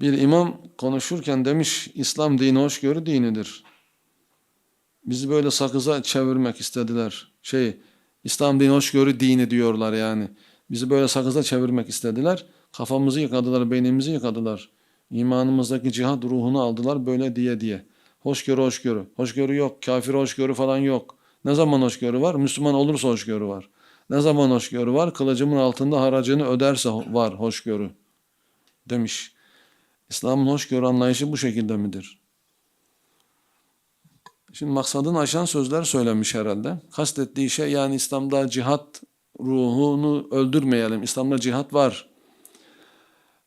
Bir imam konuşurken demiş İslam dini hoşgörü dinidir. Bizi böyle sakıza çevirmek istediler. Şey İslam dini hoşgörü dini diyorlar yani. Bizi böyle sakıza çevirmek istediler. Kafamızı yıkadılar, beynimizi yıkadılar. İmanımızdaki cihad ruhunu aldılar böyle diye diye. Hoşgörü hoşgörü. Hoşgörü yok. Kafir hoşgörü falan yok. Ne zaman hoşgörü var? Müslüman olursa hoşgörü var. Ne zaman hoşgörü var? Kılıcımın altında haracını öderse var hoşgörü. Demiş. İslam'ın hoşgörü anlayışı bu şekilde midir? Şimdi maksadını aşan sözler söylemiş herhalde. Kastettiği şey yani İslam'da cihat ruhunu öldürmeyelim. İslam'da cihat var.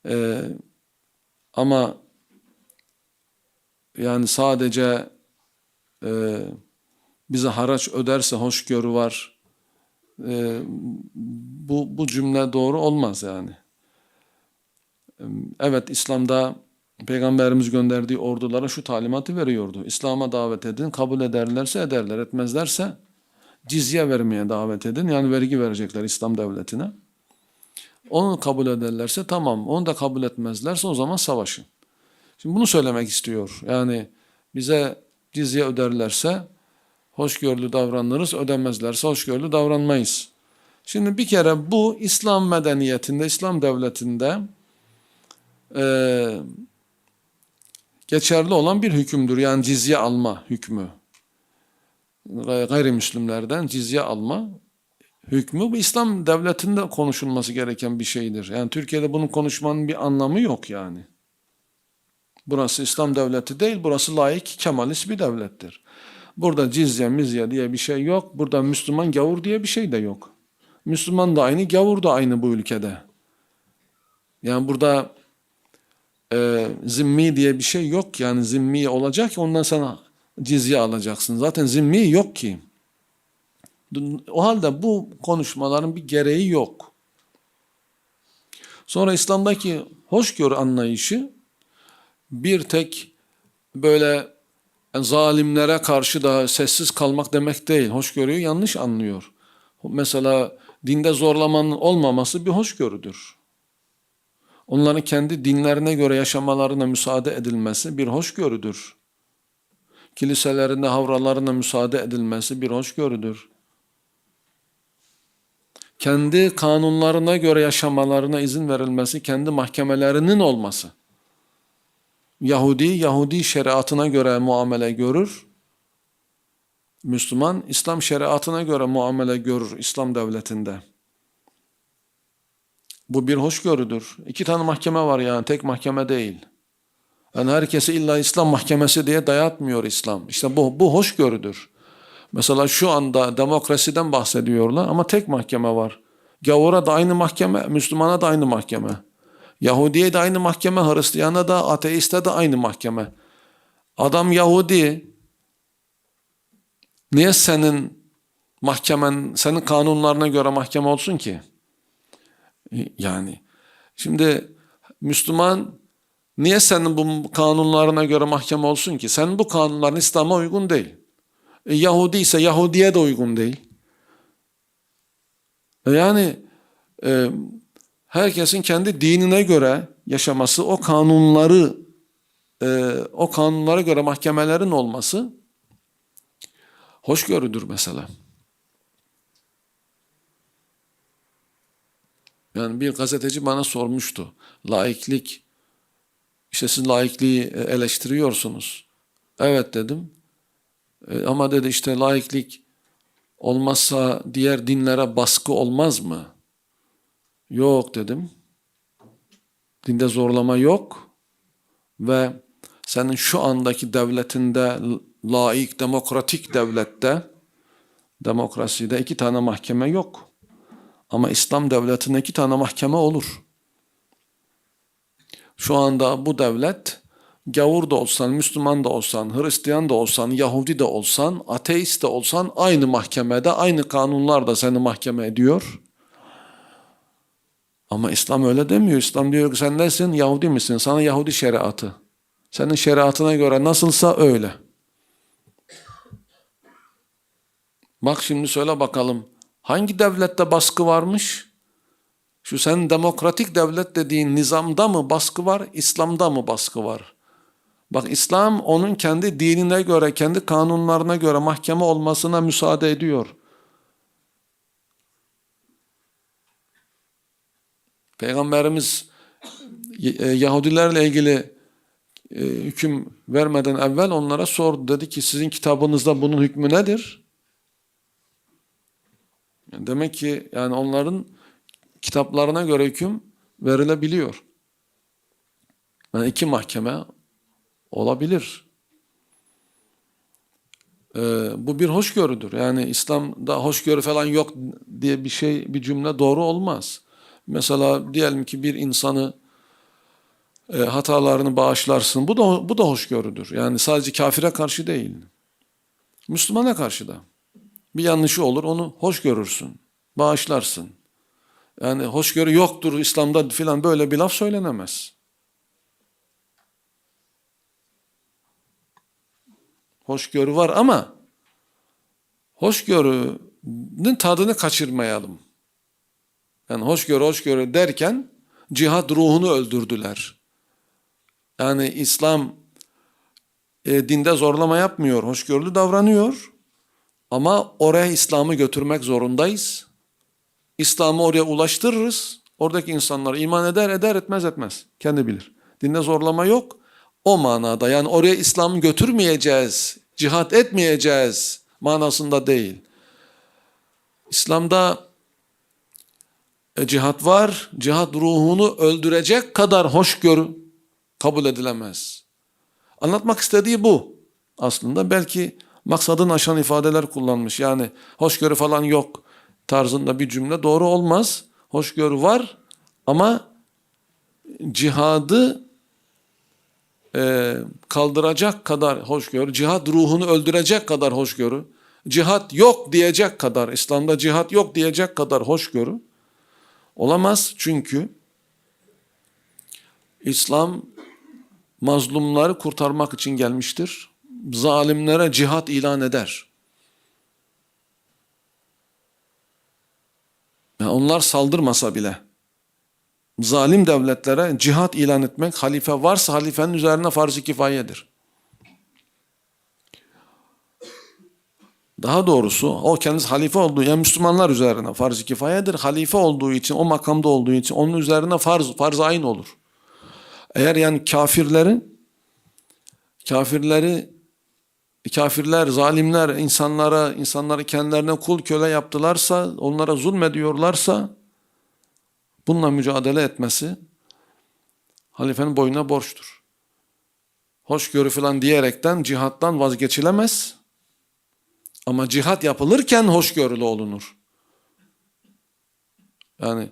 Ee, ama yani sadece e, bize haraç öderse hoşgörü var. E, bu, bu cümle doğru olmaz yani. Evet İslam'da Peygamberimiz gönderdiği ordulara şu talimatı veriyordu. İslam'a davet edin, kabul ederlerse ederler, etmezlerse cizye vermeye davet edin. Yani vergi verecekler İslam devletine. Onu kabul ederlerse tamam, onu da kabul etmezlerse o zaman savaşın. Şimdi bunu söylemek istiyor. Yani bize cizye öderlerse hoşgörülü davranırız, ödemezlerse hoşgörülü davranmayız. Şimdi bir kere bu İslam medeniyetinde, İslam devletinde e, geçerli olan bir hükümdür. Yani cizye alma hükmü. Gayrimüslimlerden cizye alma hükmü bu İslam devletinde konuşulması gereken bir şeydir. Yani Türkiye'de bunun konuşmanın bir anlamı yok yani. Burası İslam devleti değil, burası layık kemalist bir devlettir. Burada cizye mizye diye bir şey yok. Burada Müslüman gavur diye bir şey de yok. Müslüman da aynı, gavur da aynı bu ülkede. Yani burada e, zimmi diye bir şey yok. Yani zimmi olacak ki ondan sana cizye alacaksın. Zaten zimmi yok ki. O halde bu konuşmaların bir gereği yok. Sonra İslam'daki hoşgörü anlayışı bir tek böyle zalimlere karşı da sessiz kalmak demek değil. Hoşgörüyü yanlış anlıyor. Mesela dinde zorlamanın olmaması bir hoşgörüdür. Onların kendi dinlerine göre yaşamalarına müsaade edilmesi bir hoşgörüdür. Kiliselerinde havralarına müsaade edilmesi bir hoşgörüdür. Kendi kanunlarına göre yaşamalarına izin verilmesi, kendi mahkemelerinin olması. Yahudi, Yahudi şeriatına göre muamele görür. Müslüman, İslam şeriatına göre muamele görür İslam devletinde. Bu bir hoşgörüdür. İki tane mahkeme var yani, tek mahkeme değil. Yani herkesi illa İslam mahkemesi diye dayatmıyor İslam. İşte bu, bu hoşgörüdür. Mesela şu anda demokrasiden bahsediyorlar ama tek mahkeme var. Gavura da aynı mahkeme, Müslümana da aynı mahkeme. Yahudiye de aynı mahkeme, Hristiyana da, ateiste de aynı mahkeme. Adam Yahudi, niye senin mahkemen, senin kanunlarına göre mahkeme olsun ki? Yani, şimdi Müslüman niye senin bu kanunlarına göre mahkeme olsun ki? Senin bu kanunların İslam'a uygun değil. E, Yahudi ise Yahudiye de uygun değil. E, yani e, herkesin kendi dinine göre yaşaması, o kanunları, e, o kanunlara göre mahkemelerin olması hoşgörüdür mesela. Yani bir gazeteci bana sormuştu. Laiklik, işte siz laikliği eleştiriyorsunuz. Evet dedim. E, ama dedi işte laiklik olmazsa diğer dinlere baskı olmaz mı? Yok dedim. Dinde zorlama yok ve senin şu andaki devletinde laik, demokratik devlette demokraside iki tane mahkeme yok. Ama İslam devletinde iki tane mahkeme olur. Şu anda bu devlet gavur da olsan, Müslüman da olsan, Hristiyan da olsan, Yahudi de olsan, ateist de olsan aynı mahkemede, aynı kanunlar da seni mahkeme ediyor. Ama İslam öyle demiyor. İslam diyor ki sen nesin? Yahudi misin? Sana Yahudi şeriatı. Senin şeriatına göre nasılsa öyle. Bak şimdi söyle bakalım. Hangi devlette baskı varmış? Şu sen demokratik devlet dediğin nizamda mı baskı var, İslam'da mı baskı var? Bak İslam onun kendi dinine göre, kendi kanunlarına göre mahkeme olmasına müsaade ediyor. Peygamberimiz e, Yahudilerle ilgili e, hüküm vermeden evvel onlara sordu. Dedi ki sizin kitabınızda bunun hükmü nedir? Demek ki yani onların kitaplarına göre hüküm verilebiliyor. Yani iki mahkeme olabilir. Ee, bu bir hoşgörüdür. Yani İslam'da hoşgörü falan yok diye bir şey, bir cümle doğru olmaz. Mesela diyelim ki bir insanı e, hatalarını bağışlarsın. Bu da bu da hoşgörüdür. Yani sadece kafire karşı değil. Müslümana karşı da. Bir yanlışı olur, onu hoş görürsün, bağışlarsın. Yani hoşgörü yoktur İslam'da filan böyle bir laf söylenemez. Hoşgörü var ama hoşgörünün tadını kaçırmayalım. Yani hoşgörü hoşgörü derken cihat ruhunu öldürdüler. Yani İslam e, dinde zorlama yapmıyor, hoşgörülü davranıyor. Ama oraya İslam'ı götürmek zorundayız. İslam'ı oraya ulaştırırız. Oradaki insanlar iman eder, eder, etmez, etmez. Kendi bilir. Dinde zorlama yok. O manada yani oraya İslam'ı götürmeyeceğiz, cihat etmeyeceğiz manasında değil. İslam'da e, cihat var. Cihat ruhunu öldürecek kadar hoşgörü kabul edilemez. Anlatmak istediği bu. Aslında belki maksadını aşan ifadeler kullanmış. Yani hoşgörü falan yok tarzında bir cümle doğru olmaz. Hoşgörü var ama cihadı e, kaldıracak kadar hoşgörü, cihat ruhunu öldürecek kadar hoşgörü, cihat yok diyecek kadar, İslam'da cihat yok diyecek kadar hoşgörü olamaz. Çünkü İslam mazlumları kurtarmak için gelmiştir. Zalimlere cihat ilan eder. Yani onlar saldırmasa bile zalim devletlere cihat ilan etmek halife varsa halifenin üzerine farz-ı kifayedir. Daha doğrusu o kendisi halife olduğu yani Müslümanlar üzerine farz-ı kifayedir. Halife olduğu için o makamda olduğu için onun üzerine farz farz ayın olur. Eğer yani kafirlerin kafirleri kafirler, zalimler insanlara, insanları kendilerine kul köle yaptılarsa, onlara zulmediyorlarsa bununla mücadele etmesi halifenin boynuna borçtur. Hoşgörü falan diyerekten cihattan vazgeçilemez. Ama cihat yapılırken hoşgörülü olunur. Yani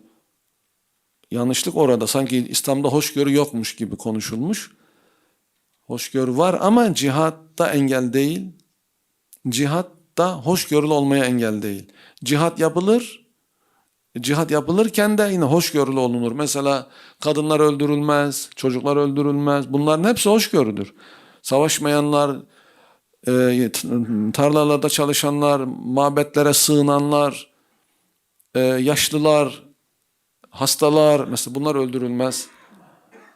yanlışlık orada. Sanki İslam'da hoşgörü yokmuş gibi konuşulmuş. Hoşgörü var ama cihatta engel değil. Cihatta hoşgörülü olmaya engel değil. Cihat yapılır. Cihat yapılırken de yine hoşgörülü olunur. Mesela kadınlar öldürülmez, çocuklar öldürülmez. Bunların hepsi hoşgörüdür. Savaşmayanlar, e, tarlalarda çalışanlar, mabetlere sığınanlar, e, yaşlılar, hastalar mesela bunlar öldürülmez.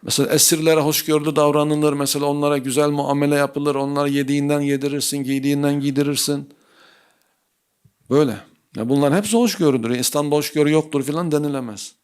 Mesela esirlere hoşgörülü davranılır. Mesela onlara güzel muamele yapılır. Onlara yediğinden yedirirsin, giydiğinden giydirirsin. Böyle. Ya bunların hepsi hoşgörüdür. İslam'da hoşgörü yoktur filan denilemez.